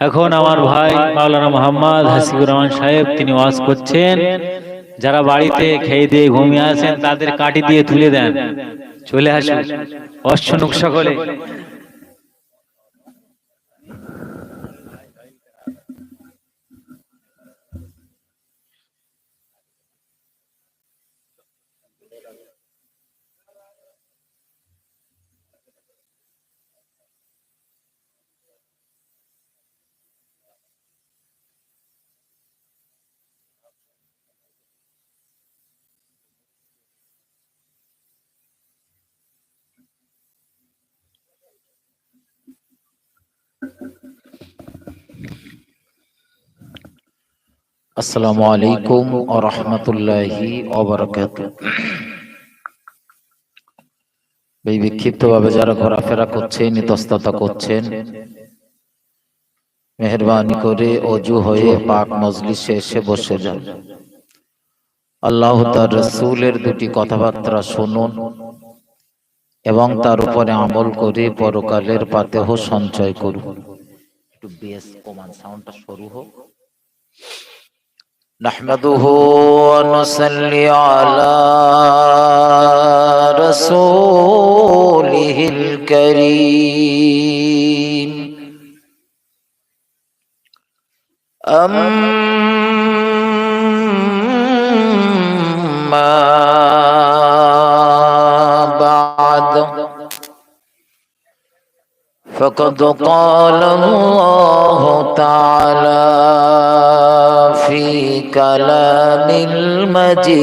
এখন আমার ভাই মাওলানা মোহাম্মদ হাসিবুর রহমান সাহেব তিনি ওয়াজ করছেন। যারা বাড়িতে খেয়ে দিয়ে ঘুমিয়ে আসেন তাদের কাটি দিয়ে তুলে দেন। চলে আসুন। অশ্বনুক সকলে আসসালামু আলাইকুম ও রহমতুল্লাহি এই বিক্ষিপ্ত ভাবে যারা ঘোরাফেরা করছেন ইতস্ততা করছেন, মেহরবানি করে অজু হয়ে পাক মজলিসে এসে বসে যান। আল্লাহ তার রসুলের দুটি কথাবার্তা শুনুন এবং তার উপরে আমল করে পরকালের পাতেহ সঞ্চয় করুন। একটু বেশ কমান সাউন্ডটা সরু হোক। نحمده ونصلي على رسوله الكريم. أما بعد فقد قال الله تعالى في كلام المجيد